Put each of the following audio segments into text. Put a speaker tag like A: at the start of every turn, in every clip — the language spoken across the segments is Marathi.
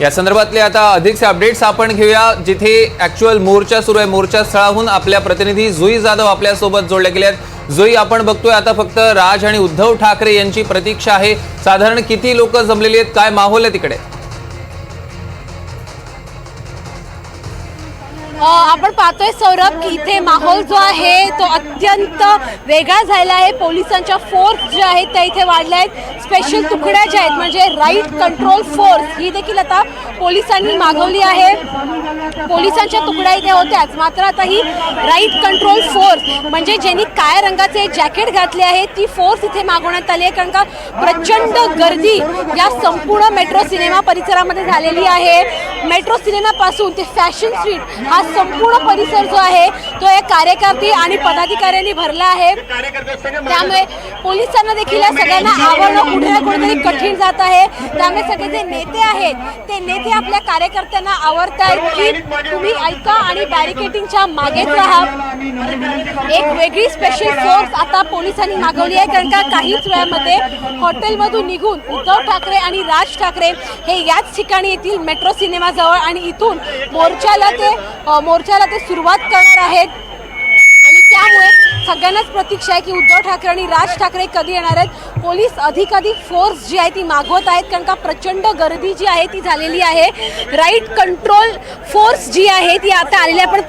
A: या संदर्भातले आता अधिकचे अपडेट्स आपण घेऊया जिथे ऍक्च्युअल मोर्चा सुरू आहे. मोर्चा स्थळाहून आपल्या प्रतिनिधी जुई जाधव आपल्यासोबत जोडले गेले आहेत. जुई आपण बघतोय आता फक्त राज आणि उद्धव ठाकरे यांची प्रतीक्षा आहे. साधारण किती लोक जमलेली आहेत? काय माहोल आहे तिकडे?
B: आपण पाहतोय सौरभ की इथे माहोल जो आहे तो अत्यंत वेगळा झालेला आहे. पोलिसांच्या फोर्स जे आहेत त्या इथे वाढल्या आहेत. स्पेशल तुकड्या ज्या आहेत म्हणजे राईट कंट्रोल फोर्स ही देखील आता पोलिसांनी मागवली आहे. पोलिसांच्या तुकड्या इथे होत्याच. मात्र आता ही राईट कंट्रोल फोर्स म्हणजे ज्यांनी काळ्या रंगाचे जॅकेट घातले आहे ती फोर्स इथे मागवण्यात आली आहे. कारण का प्रचंड गर्दी या संपूर्ण मेट्रो सिनेमा परिसरामध्ये झालेली आहे. मेट्रो सिनेमापासून ते फॅशन स्ट्रीट हा संपूर्ण परिसर जो आहे तो एक कार्यकर्ते आणि पदाधिकाऱ्यांनी भरला आहे. त्यामुळे पोलिसांना देखील या सगळ्यांना आवडणं कुठे ना कुठेतरी कठीण जात आहे. त्यामुळे सगळे जे नेते आहेत ते नेते आपल्या कार्यकर्त्यांना आवडत आहेत की तुम्ही ऐका आणि बॅरिकेटिंगच्या मागेच राहा. एक वेगळी स्पेशल फोर्स आता पोलिसांनी मागवली आहे कारण का काहीच वेळामध्ये हॉटेलमधून निघून उद्धव ठाकरे आणि राज ठाकरे हे याच ठिकाणी येतील मेट्रो सिनेमाजवळ आणि इथून मोर्चाला ते मोर्चाला ते सुरुवात करणार आहेत. आणि त्यामुळे सगळ्यांनाच प्रतीक्षा आहे की उद्धव ठाकरे आणि राज ठाकरे कधी येणार आहेत? पोलीस अधिकाधिक फोर्स जी आहे ती मागवत आहेत कारण का प्रचंड गर्दी जी आहे ती झालेली आहे. राईट कंट्रोल फोर्स जी आहे ती आता आलेली. आपण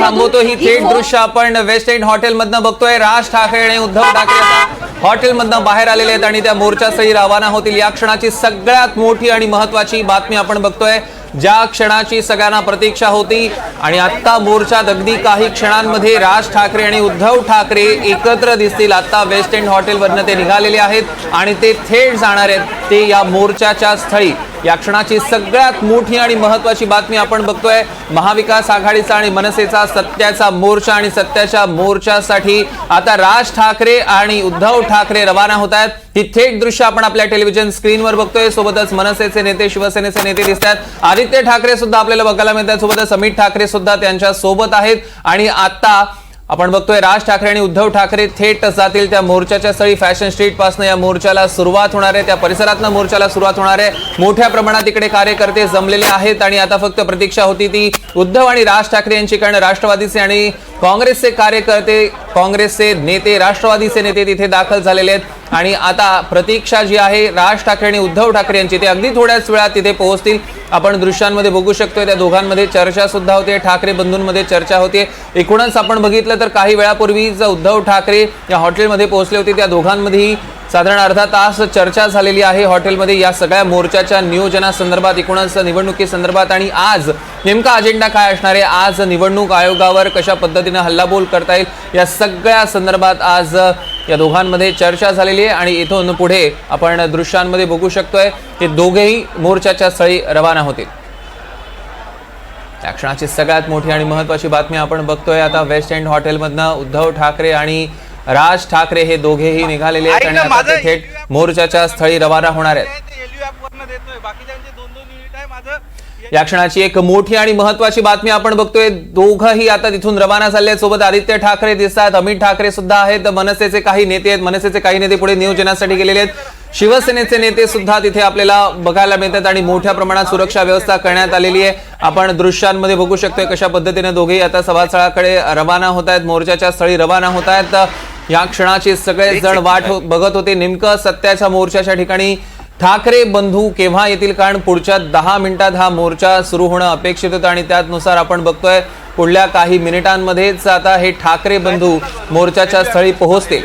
A: थांबवतो. ही थेट दृश्य आपण वेस्ट एंड हॉटेल मधनं बघतोय. राज ठाकरे आणि उद्धव ठाकरे आता हॉटेल मधनं बाहेर आलेले आहेत आणि त्या मोर्चासही रवाना होतील. या क्षणाची सगळ्यात मोठी आणि महत्वाची बातमी आपण बघतोय. ज्या क्षणाची सगळ्यांना प्रतीक्षा होती आणि आत्ता मोर्चात अगदी काही क्षणांमध्ये राज ठाकरे आणि उद्धव ठाकरे एकत्र दिसतील. आत्ता वेस्ट एंड हॉटेलवरनं ते निघालेले आहेत आणि ते थेट जाणार आहेत. ते या मोर्चाच्या स्थळी. या क्षणाची सगळ्यात मोठी आणि महत्वाची बातमी आपण बघतोय. महाविकास आघाडीचा आणि मनसेचा सत्याचा मोर्चा आणि सत्याच्या मोर्चासाठी आता राज ठाकरे आणि उद्धव ठाकरे रवाना होत आहेत. ही थेट दृश्य आपण आपल्या टेलिव्हिजन स्क्रीनवर बघतोय. सोबतच मनसेचे नेते शिवसेनेचे नेते दिसत आहेत. आदित्य ठाकरे सुद्धा आपल्याला बघायला मिळतात सोबतच अमित ठाकरे सुद्धा त्यांच्यासोबत आहेत. आणि आता आपण बघतोय राज ठाकरे आणि उद्धव ठाकरे थेट जातील त्या मोर्चाच्या स्थळी फॅशन स्ट्रीटपासून. या मोर्चाला सुरुवात होणार आहे त्या परिसरातनं मोर्चाला सुरुवात होणार आहे. मोठ्या प्रमाणात इकडे कार्यकर्ते जमलेले आहेत आणि आता फक्त प्रतीक्षा होती ती उद्धव आणि राज ठाकरे यांची कारण राष्ट्रवादीचे आणि काँग्रेसचे कार्यकर्ते काँग्रेसचे नेते राष्ट्रवादीचे नेते तिथे दाखल झालेले आहेत. आणि आता प्रतीक्षा जी आहे राज ठाकरे आणि उद्धव ठाकरे यांची ते अगदी थोड्याच वेळात तिथे पोहोचतील. आपण दृश्यांमध्ये बघू शकतोय त्या दोघांमध्ये चर्चा सुद्धा होते ठाकरे बंधूंमध्ये चर्चा होते एकूणच आपण बघितलं तर काही वेळापूर्वीच उद्धव ठाकरे या हॉटेलमध्ये पोहोचले होते त्या दोघांमध्येही साधारण अर्धा तास चर्चा झालेली आहे हॉटेलमध्ये या सगळ्या मोर्चाच्या नियोजनासंदर्भात एकूणच निवडणुकीसंदर्भात आणि आज नेमका अजेंडा काय असणार आहे? आज निवडणूक आयोगावर कशा पद्धतीनं हल्लाबोल करता येईल? या सगळ्या संदर्भात आज या दोघांमध्ये चर्चा झालेली आहे आणि इथून पुढे आपण दृश्यांमध्ये बघू शकतोय की दोघेही मोर्चाच्या स्थळी रवाना होतील. या क्षणाची सगळ्यात मोठी आणि महत्वाची बातमी आपण बघतोय. आता वेस्ट एंड हॉटेलमधनं उद्धव ठाकरे आणि राज ठाकरे हे दोघेही निघालेले आहेत आणि थेट मोर्चाच्या स्थळी रवाना होणार आहेत. या क्षणाची एक मोठी आणि महत्वाची बातमी आपण बघतोय. दोघंही आता तिथून रवाना झाले आहेत. सोबत आदित्य ठाकरे दिसतात अमित ठाकरे सुद्धा आहेत. मनसेचे काही नेते आहेत. मनसेचे काही नेते पुढे नियोजनासाठी गेलेले आहेत. शिवसेनेचे नेते सुद्धा तिथे आपल्याला बघायला मिळतात आणि मोठ्या प्रमाणात सुरक्षा व्यवस्था करण्यात आलेली आहे. आपण दृश्यांमध्ये बघू शकतोय कशा पद्धतीने दोघेही आता सभास्थळाकडे रवाना होत आहेत. मोर्चाच्या स्थळी रवाना होत आहेत. या क्षणाची सगळे जण वाट बघत होते. नेमकं सत्याच्या मोर्चाच्या ठिकाणी ठाकरे बंधू केव्हा येतील? कारण पुढच्या दहा मिनिटात हा मोर्चा सुरू होणं अपेक्षित होतं आणि त्यानुसार आपण बघतोय पुढल्या काही मिनिटांमध्येच आता हे ठाकरे बंधू मोर्चाच्या स्थळी पोहोचतील.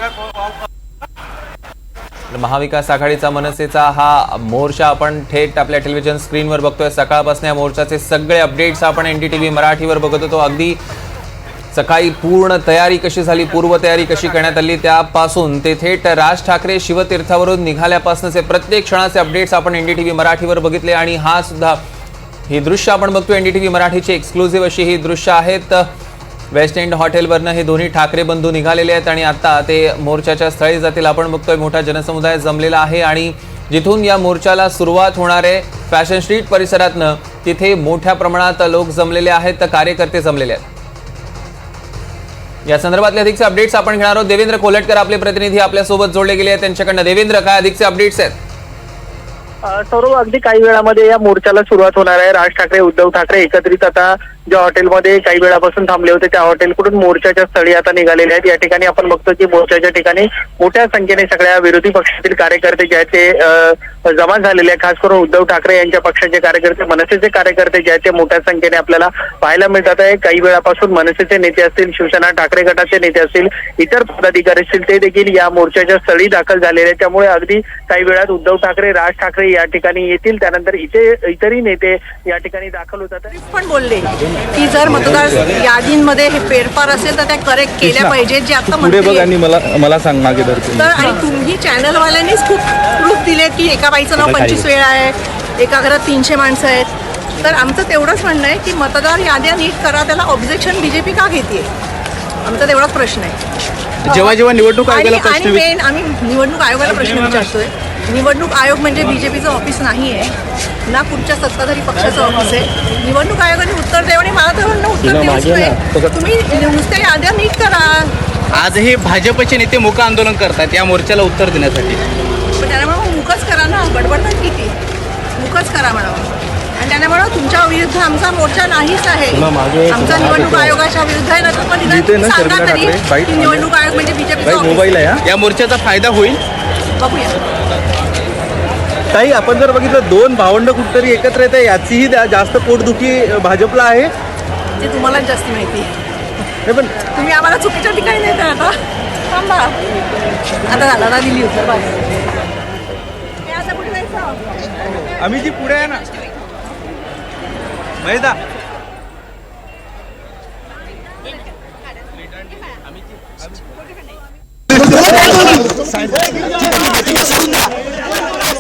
A: महाविकास आघाडीचा मनसेचा हा मोर्चा आपण थेट आपल्या टेलिव्हिजन स्क्रीनवर बघतोय. सकाळपासून या मोर्चाचे सगळे अपडेट्स आपण एनडीटीव्ही मराठीवर बघत होतो. अगदी सकाळी पूर्ण तयारी कशी झाली पूर्वतयारी कशी करण्यात आली त्यापासून ते थेट राज ठाकरे शिवतीर्थावरून निघाल्यापासूनचे प्रत्येक क्षणाचे अपडेट्स आपण एनडीटीव्ही मराठीवर बघितले आणि हा सुद्धा ही दृश्य आपण बघतो एनडीटीव्ही मराठीची एक्सक्लुझिव्ह अशी ही दृश्य आहेत. वेस्ट एंड हॉटेलवरनं हे दोन्ही ठाकरे बंधू निघालेले आहेत आणि आता ते मोर्चाच्या स्थळी जातील. आपण बघतोय मोठा जनसमुदाय जमलेला आहे आणि जिथून या मोर्चाला सुरुवात होणार आहे फॅशन स्ट्रीट परिसरातनं तिथे मोठ्या प्रमाणात लोक जमलेले आहेत तर कार्यकर्ते जमलेले आहेत. या संदर्भातले अधिकचे अपडेट्स आपण घेणार आहोत. देवेंद्र कोलटकर आपले प्रतिनिधी आपल्यासोबत जोडले गेले आहेत. त्यांच्याकडनं देवेंद्र काय अधिकचे अपडेट्स आहेत?
C: सौरभ अगदी काही वेळामध्ये या मोर्चाला सुरुवात होणार आहे. राज ठाकरे उद्धव ठाकरे एकत्रित आता ज्या हॉटेलमध्ये काही वेळापासून थांबले होते त्या हॉटेलकडून मोर्चाच्या स्थळी आता निघालेले आहेत. या ठिकाणी आपण बघतो की मोर्चाच्या ठिकाणी मोठ्या संख्येने सगळ्या विरोधी पक्षातील कार्यकर्ते जे आहेत ते जमा झालेले आहेत. खास करून उद्धव ठाकरे यांच्या पक्षाचे कार्यकर्ते मनसेचे कार्यकर्ते जे आहेत ते मोठ्या संख्येने आपल्याला पाहायला मिळतात आहे. काही वेळापासून मनसेचे नेते असतील शिवसेना ठाकरे गटाचे नेते असतील इतर पदाधिकारी असतील ते देखील या मोर्चाच्या स्थळी दाखल झालेले आहेत. त्यामुळे अगदी काही वेळात उद्धव ठाकरे राज ठाकरे या ठिकाणी येतील. त्यानंतर इथे इतरही नेते या ठिकाणी दाखल होतात.
D: पण बोलले. की जर मतदार यादींमध्ये हे फेरफार असेल तर त्या करेक्ट केल्या पाहिजेत जे आता
E: पुढे बघ आणि मला मला सांग मागे
D: तर आणि तुम्ही चॅनलवाल्यांनीच खूप प्रूफ दिलेत की एका बाईचं नाव पंचवीस वेळा आहे एका घरात तीनशे माणसं आहेत. तर आमचं तेवढंच म्हणणं आहे की मतदार याद्या नीट करा त्याला ऑब्जेक्शन बीजेपी का घेते आमचा तेवढाच प्रश्न आहे.
E: जेव्हा जेव्हा निवडणूक आयोगाला
D: आणि
E: प्रश्न विच-
D: मेन आम्ही निवडणूक आयोगाला प्रश्न विचारतोय. निवडणूक आयोग म्हणजे बीजेपीचं ऑफिस नाही आहे. ना कुठच्या सत्ताधारी पक्षाचं ऑफिस आहे. निवडणूक आयोगाने उत्तर द्यावं आणि मला तर म्हणणं उत्तर नये तुम्ही नुसत्या याद्या नीट करा.
F: आज हे भाजपचे नेते मोठं आंदोलन करतात या मोर्चाला उत्तर देण्यासाठी.
D: पण त्याने म्हणा मुखच करा ना. बडबडतात किती? मुखच करा म्हणावं. आणि त्याने म्हणा तुमच्या विरुद्ध आमचा मोर्चा नाहीच आहे. आमचा निवडणूक आयोगाच्या विरुद्ध आहे ना पण सांगा तरी निवडणूक आयोग म्हणजे ऑफिस
E: मोबाईल आहे
F: या मोर्चाचा फायदा होईल?
D: बघूया.
E: ताई आपण जर बघितलं दोन भावंड कुठतरी एकत्र येते याचीही जास्त पोटदुखी भाजपला आहे.
D: ते तुम्हालाच जास्त माहिती आहे.
E: नाही पण
D: तुम्ही आम्हाला चुकीच्या ठिकाणी नेता आता थांबा. आता झाला दिली हे जायचं?
E: आम्ही जी पुढे आहे ना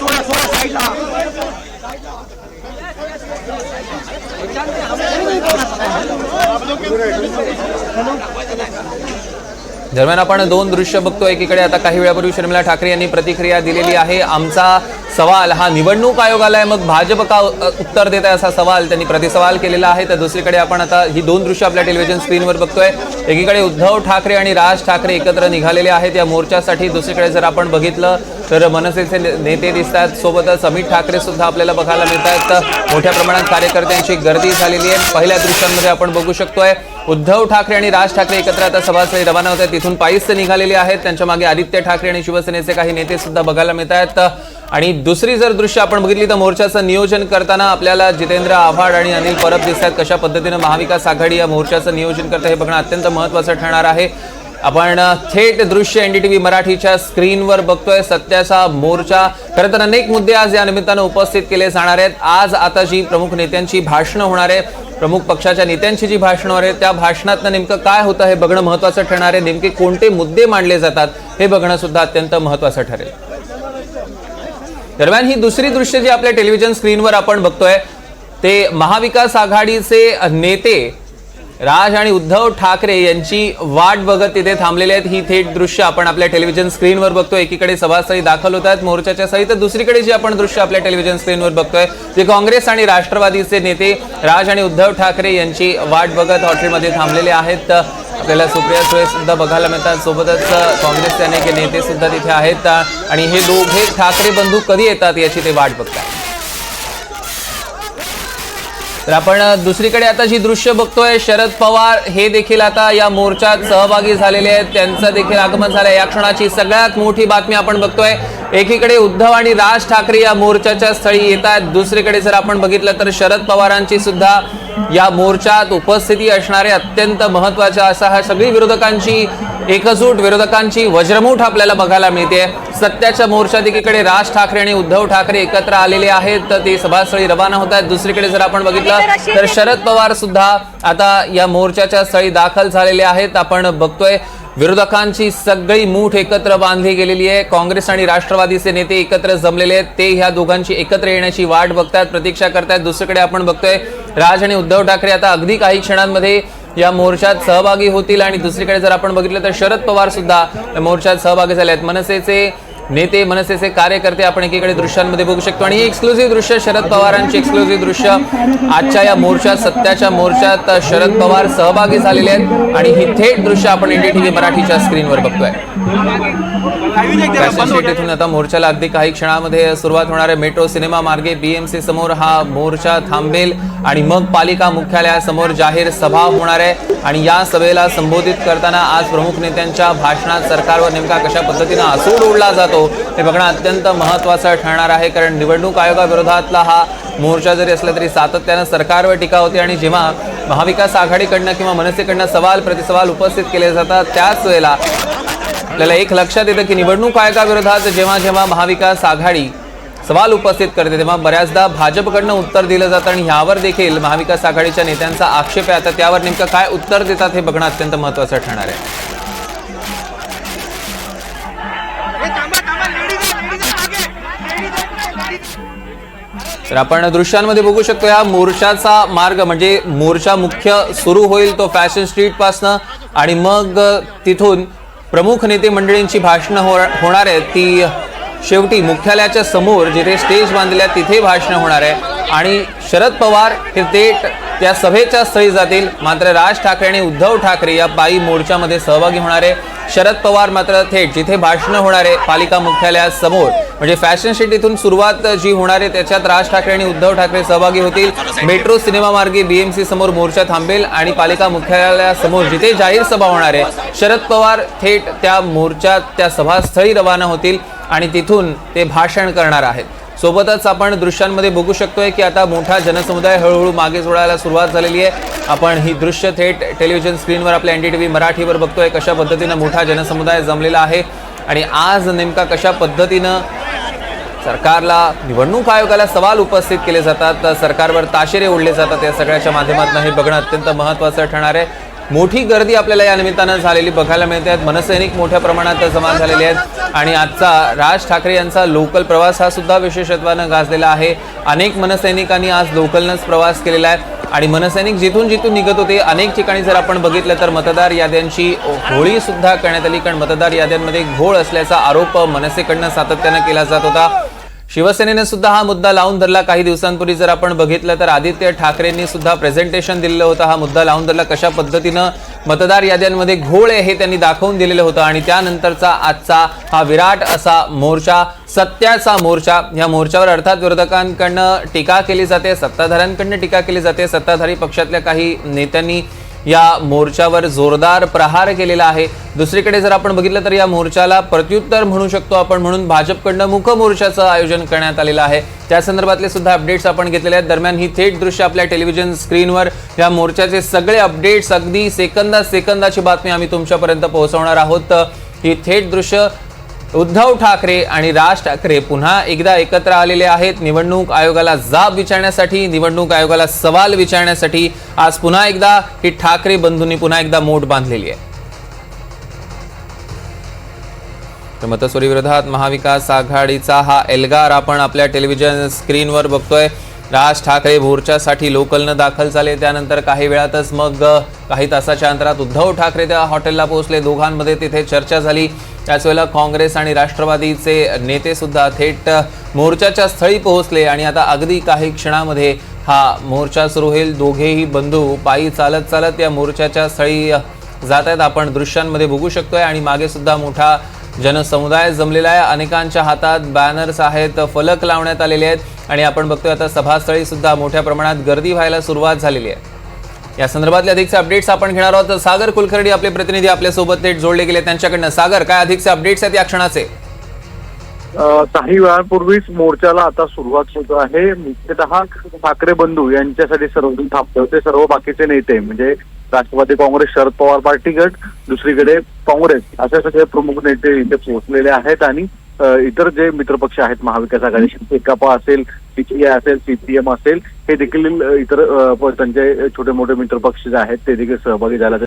E: महिदा
A: दरम्यान आपण दोन दृश्य बघतो. एकीकडे आता काही वेळापूर्वी शर्मिला ठाकरे यांनी प्रतिक्रिया दिलेली आहे. आमचा सवाल हा निवडणूक आयोगाला आहे. मग भाजप का उत्तर देत आहे असा सवाल त्यांनी प्रतिसवाल केलेला आहे. तर दुसरीकडे आपण आता ही दोन दृश्य आपल्या टेलिव्हिजन स्क्रीनवर बघतोय. एकीकडे उद्धव ठाकरे आणि राज ठाकरे एकत्र निघालेले आहेत. या मोर्चासाठी दुसरीकडे जर आपण बघितलं तर मनसेचे नेते दिसतात. सोबतच अमित ठाकरे सुद्धा आपल्याला बघायला मिळत आहेत मोठ्या प्रमाणात कार्यकर्त्यांची गर्दी झालेली आहे. पहिल्या दृश्यांमध्ये आपण बघू शकतोय उद्धव ठाकरे आणि राज ठाकरे एकत्र आता सभास्थळी रवाना होत आहेत. तिथून पायीच ते निघालेले आहेत. त्यांच्या मागे आदित्य ठाकरे आणि शिवसेनेचे काही नेते सुद्धा बघायला मिळत आहेत आणि दुसरी जर दृश्य आपण बघितली तर मोर्चाचं नियोजन करताना आपल्याला जितेंद्र आव्हाड आणि अनिल परब दिसत आहेत कशा पद्धतीनं महाविकास आघाडी या मोर्चाचं नियोजन करतं हे बघणं अत्यंत महत्वाचं ठरणार आहे. आपण थेट दृश्य एनडीटीव्ही मराठीच्या स्क्रीनवर बघतोय सत्याचा मोर्चा. खरं तर अनेक मुद्दे आज या निमित्तानं उपस्थित केले जाणार आहेत. आज आता जी प्रमुख नेत्यांची भाषणं होणार आहे प्रमुख पक्षाच्या नेत्यांची जी भाषणं होणार आहेत त्या भाषणातनं नेमकं काय होतं हे बघणं महत्वाचं ठरणार आहे. नेमके कोणते मुद्दे मांडले जातात हे बघणं सुद्धा अत्यंत महत्वाचं ठरेल. दरम्यान ही दुसरी दृश्य जी आपल्या टेलिव्हिजन स्क्रीनवर आपण बघतोय ते महाविकास आघाडीचे नेते राज आणि उद्धव ठाकरे यांची वाट बघत तिथे थांबलेले आहेत. ही थेट दृश्य आपण आपल्या टेलिव्हिजन स्क्रीनवर बघतोय. एकीकडे सभास्थळी दाखल होत आहेत मोर्चाच्या सहित. तर दुसरीकडे जी आपण दृश्य आपल्या टेलिव्हिजन स्क्रीनवर बघतोय ते काँग्रेस आणि राष्ट्रवादीचे नेते राज आणि उद्धव ठाकरे यांची वाट बघत हॉटेलमध्ये थांबलेले आहेत. आपल्याला सुप्रिया सुळे सुद्धा बघायला मिळतात. सोबतच काँग्रेसचे अनेक नेते सुद्धा तिथे आहेत. आणि हे दोघे ठाकरे बंधू कधी येतात याची ते वाट बघतात? तर आपण दुसरीकडे आता जी दृश्य बघतोय शरद पवार हे देखील आता या मोर्चात सहभागी झालेले आहेत. त्यांचं देखील आगमन झालंय. या क्षणाची सगळ्यात मोठी बातमी आपण बघतोय. एकीकडे उद्धव आणि राज ठाकरे या मोर्चाच्या स्थळी येत आहेत. दुसरीकडे जर आपण बघितलं तर शरद पवारांची सुद्धा या मोर्चात उपस्थिती असणारे अत्यंत महत्त्वाच्या असा हा सगळी विरोधकांची एकजूट विरोधकांची वज्रमूठ आपल्याला बघायला मिळते. सत्याच्या मोर्चात एकीकडे राज ठाकरे आणि उद्धव ठाकरे एकत्र आलेले आहेत तर ते सभास्थळी रवाना होत आहेत. दुसरीकडे जर आपण बघितलं तर शरद पवार सुद्धा आता या मोर्चाच्या स्थळी दाखल झालेले आहेत. आपण बघतोय विरोधकांची सगळी मूठ एकत्र बांधली गेलेली आहे. काँग्रेस आणि राष्ट्रवादीचे नेते एकत्र जमलेले आहेत. ते ह्या दोघांची एकत्र येण्याची वाट बघतायत प्रतीक्षा करतायत. दुसरीकडे आपण बघतोय राज आणि उद्धव ठाकरे आता अगदी काही क्षणांमध्ये या मोर्चात सहभागी होतील आणि दुसरीकडे जर आपण बघितलं तर शरद पवार सुद्धा या मोर्चात सहभागी झाले आहेत. मनसेचे नेते मनसेचे कार्यकर्ते आपण एकीकडे दृश्यांमध्ये बघू शकतो. आणि ही एक्सक्लुझिव्ह दृश्य शरद पवारांची एक्सक्लुझिव्ह दृश्य. आजच्या या मोर्चात सत्याच्या मोर्चात शरद पवार सहभागी झालेले आहेत. आणि ही थेट दृश्य आपण इंडिया टीव्ही मराठीच्या स्क्रीनवर बघतोय. आता मोर्चाला अगदी काही क्षणामध्ये सुरुवात होणार आहे. मेट्रो सिनेमा मार्गे बीएमसी समोर हा मोर्चा थांबेल. आणि मग पालिका मुख्यालयासमोर जाहीर सभा होणार आहे. आणि या सभेला संबोधित करताना आज प्रमुख नेत्यांच्या भाषणात सरकारवर नेमका कशा पद्धतीनं आसूड ओढला जातो हे बघणं अत्यंत महत्वाचं ठरणार आहे कारण निवडणूक आयोगाविरोधातला हा मोर्चा जरी असला तरी सातत्यानं सरकारवर टीका होते आणि जेव्हा महाविकास आघाडीकडनं किंवा मनसेकडनं सवाल प्रतिसवाल उपस्थित केले जातात त्याच वेळेला आपल्याला एक लक्षात येतं की निवडणूक आयोगाविरोधात जेव्हा जेव्हा महाविकास आघाडी सवाल उपस्थित करते तेव्हा बऱ्याचदा भाजपकडनं उत्तर दिलं जातं आणि ह्यावर देखील महाविकास आघाडीच्या नेत्यांचा आक्षेप आहे. आता त्यावर नेमकं काय उत्तर देतात हे बघणं अत्यंत महत्त्वाचं ठरणार आहे. तर आपण दृश्यांमध्ये बघू शकतो या मोर्चाचा मार्ग म्हणजे मोर्चा मुख्य सुरू होईल तो फॅशन स्ट्रीट पासनं आणि मग तिथून प्रमुख नेते मंडळींची भाषणं हो होणार आहेत. ती शेवटी मुख्यालयाच्या समोर जिथे स्टेज बांधल्या तिथे भाषणं होणार आहे. आणि शरद पवार हे थेट त्या सभेच्या स्थळी जातील. मात्र राज ठाकरे आणि उद्धव ठाकरे या पायी मोर्चामध्ये सहभागी होणारे शरद पवार मात्र थेट जिथे भाषणं होणार आहे पालिका मुख्यालयासमोर म्हणजे फॅशन सिटीतून सुरुवात जी होणार आहे त्याच्यात राज ठाकरे आणि उद्धव ठाकरे सहभागी होतील. मेट्रो सिनेमा मार्गे बीएमसी समोर मोर्चा थांबेल आणि पालिका मुख्यालयासमोर जिथे जाहीर सभा होणार आहे शरद पवार थेट त्या मोर्चात त्या सभास्थळी रवाना होतील आणि तिथून ते भाषण करणार आहेत. सोबतच आपण दृश्यांमध्ये बघू शकतोय की आता मोठा जनसमुदाय हळूहळू मागे सोडायला सुरुवात झालेली आहे. आपण ही दृश्य थेट टेलिव्हिजन स्क्रीनवर आपल्या एन डी टी व्ही मराठीवर बघतोय कशा पद्धतीनं मोठा जनसमुदाय जमलेला आहे आणि आज नेमका कशा पद्धतीनं सरकारला निवडणूक आयोगाला सवाल उपस्थित केले जातात सरकारवर ताशेरे ओढले जातात या सगळ्याच्या माध्यमातून हे बघणं अत्यंत महत्त्वाचं ठरणार आहे. मोठी गर्दी आपल्याला या निमित्तानं झालेली बघायला मिळते. आहेत मनसैनिक मोठ्या प्रमाणात जमा झालेले आहेत. आणि आजचा राज ठाकरे यांचा लोकल प्रवास हा सुद्धा विशेषत्वानं गाजलेला आहे. अनेक मनसैनिकांनी आज लोकलनंच प्रवास केलेला आहे. आणि मनसैनिक जिथून जिथून निघत होते अनेक ठिकाणी जर आपण बघितलं तर मतदार याद्यांची होळी सुद्धा करण्यात आली. कारण मतदार याद्यांमध्ये घोळ असल्याचा आरोप मनसेकडनं सातत्यानं केला जात होता. शिवसेनेने सुद्धा हा मुद्दा लावून धरला. काही दिवसांपूर्वी जर आपण बघितलं तर आदित्य ठाकरेंनी सुद्धा प्रेझेंटेशन दिलेलं होतं. हा मुद्दा लावून धरला. कशा पद्धतीनं मतदार याद्यांमध्ये घोळ आहे हे त्यांनी दाखवून दिलेलं होतं. आणि त्यानंतरचा आजचा हा विराट असा मोर्चा सत्याचा मोर्चा या मोर्चावर अर्थात विरोधकांकडनं टीका केली जाते सत्ताधाऱ्यांकडनं टीका केली जाते. सत्ताधारी पक्षातल्या काही नेत्यांनी या मोर्चावर जोरदार प्रहार केलेला आहे. दुसरीकडे जर आपण बघितलं तर या मोर्चाला प्रत्युत्तर म्हणू शकतो आपण म्हणून भाजपकडनं मुख मोर्चाचं आयोजन करण्यात आलेलं आहे. त्या संदर्भातले सुद्धा अपडेट्स आपण घेतलेले आहेत. दरम्यान ही थेट दृश्य आपल्या टेलिव्हिजन स्क्रीनवर या मोर्चाचे सगळे अपडेट्स अगदी सेकंदा सेकंदाची बातमी आम्ही तुमच्यापर्यंत पोहोचवणार आहोत. ही थेट दृश्य उद्धव ठाकरे आणि राज ठाकरे पुन्हा एकदा एकत्र आलेले आहेत. निवडणूक आयोगाला जाब विचारण्यासाठी निवडणूक आयोगाला सवाल विचारण्यासाठी आज पुन्हा एकदा ही ठाकरे बंधूंनी पुन्हा एकदा मोठ बांधलेली आहे. तर मतस्वरी विरोधात महाविकास आघाडीचा हा एल्गार आपण आपल्या टेलिव्हिजन स्क्रीनवर बघतोय. राज ठाकरे मोर्चासाठी लोकलनं दाखल झाले. त्यानंतर काही वेळातच मग काही तासाच्या अंतरात उद्धव ठाकरे त्या हॉटेलला पोहोचले. दोघांमध्ये तिथे चर्चा झाली. त्याच वेळेला काँग्रेस आणि राष्ट्रवादीचे नेतेसुद्धा थेट मोर्चाच्या स्थळी पोहोचले. आणि आता अगदी काही क्षणामध्ये हा मोर्चा सुरू होईल. दोघेही बंधू पायी चालत चालत या मोर्चाच्या स्थळी जात आहेत आपण दृश्यांमध्ये बघू शकतोय. आणि मागेसुद्धा मोठा जनसमुदाय जमलेला आहे. अनेकांच्या हातात बॅनर्स आहेत फलक लावण्यात आलेले आहेत. आणि आपण बघतोय आता सभास्थळी सुद्धा मोठ्या प्रमाणात गर्दी व्हायला सुरुवात झालेली आहे. या संदर्भातले अधिकचे अपडेट्स आपण घेणार आहोत. तर सागर कुलकर्णी आपले प्रतिनिधी आपल्यासोबत थेट जोडले गेले त्यांच्याकडनं. सागर काय अधिकचे अपडेट्स आहेत या क्षणाचे?
G: काही वेळापूर्वीच मोर्चाला आता सुरुवात होत आहे. मुख्यतः ठाकरे बंधू यांच्यासाठी सर्व थांबते होते सर्व बाकीचे नेते म्हणजे राष्ट्रवादी काँग्रेस शरद पवार पार्टी गट दुसरीकडे काँग्रेस. असे सगळे प्रमुख नेते इथे पोहोचलेले आहेत आणि इतर जे मित्रपक्ष आहेत महाविकास आघाडी एकापा असेल सीपीआय असेल सीपीएम असेल हे देखील इतर त्यांचे छोटे मोठे मित्रपक्ष जे आहेत ते देखील सहभागी झाले.